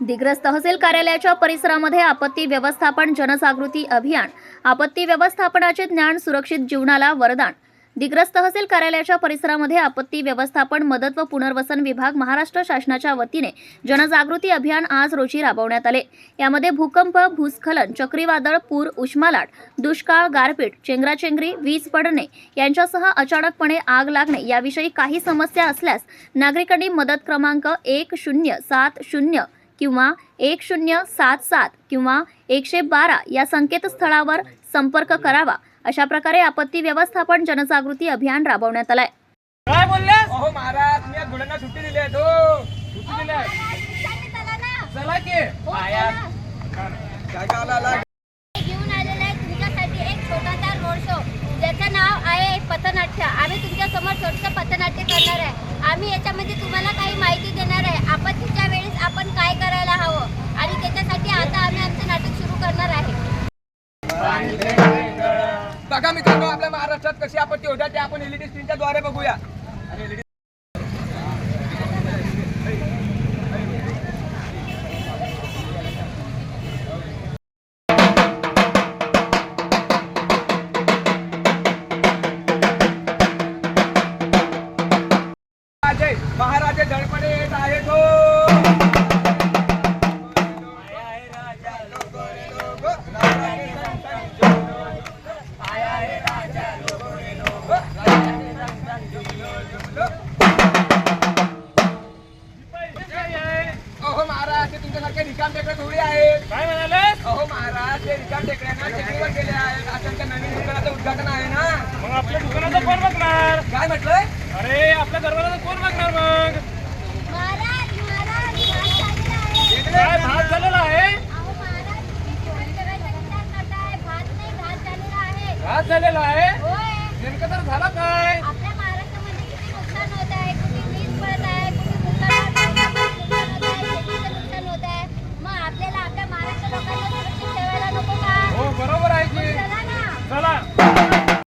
दिग्रस तहसील कार्यालयाच्या परिसरामध्ये आपत्ती व्यवस्थापन जनजागृती अभियान आपत्ती व्यवस्थापनाचे ज्ञान सुरक्षित जीवनाला वरदान. दिग्रस तहसील कार्यालयाच्या परिसरामध्ये आपत्ती व्यवस्थापन मदत व पुनर्वसन विभाग महाराष्ट्र शासनाच्या वतीने जनजागृती अभियान आज रोजी राबवण्यात आले. यामध्ये भूकंप भूस्खलन चक्रीवादळ पूर उष्मालाट दुष्काळ गारपीट चेंगराचेंगरी वीज पडणे यांच्यासह अचानकपणे आग लागणे याविषयी काही समस्या असल्यास नागरिकांनी मदत क्रमांक एक शून्य सात शून्य किंवा एक शून्य सात सात किंवा एकशे बारा या संकेतस्थळावर संपर्क करावा. अशा प्रकारे आपत्ती व्यवस्थापन जनजागृती अभियान राबवण्यात आलंय. काय बोललास? अहो महाराज मी या घोड्यांना सुट्टी दिली आहे हो सुट्टी दिलाय चला की. आया काय काय आला आला घेऊन आलेला आहे तुमच्यासाठी एक छोटासा रोड शो ज्याचं नाव आहे पथनाट्य. आम्ही तुमच्यासमोर छोटंसं पथनाट्य करणार आहे. आम्ही याच्यामध्ये तुम्हाला काही माहिती देणार आहे. आपत्तीच्या आपण काय करायला हवं? आणि त्याच्यासाठी आता आम्ही आमचं नाटक सुरू करणार आहे. बघा मित्रांनो आपल्या महाराष्ट्रात कशी आपत्ती होत्या ते आपण एलईडी स्क्रीनच्या द्वारे बघूया. तुमच्यासारखे रिकाम टेकडे थोडी आहेत. काय म्हणालेस? अहो महाराज ते रिकाम टेकड्यांना टेकडीवर गेले आहेत. आज त्यांच्या नवीन दुकानाचं उद्घाटन आहे ना. मग आपल्या दुकानाचं कोण बघणार? काय म्हटलंय? अरे आपल्या दरवाजाचं कोण बघणार मग? महाराज महाराज काय भात झालेला आहे? अहो महाराज करताय भात नाही भात झालेला आहे. भात झालेला आहे? होय. नेमकं तर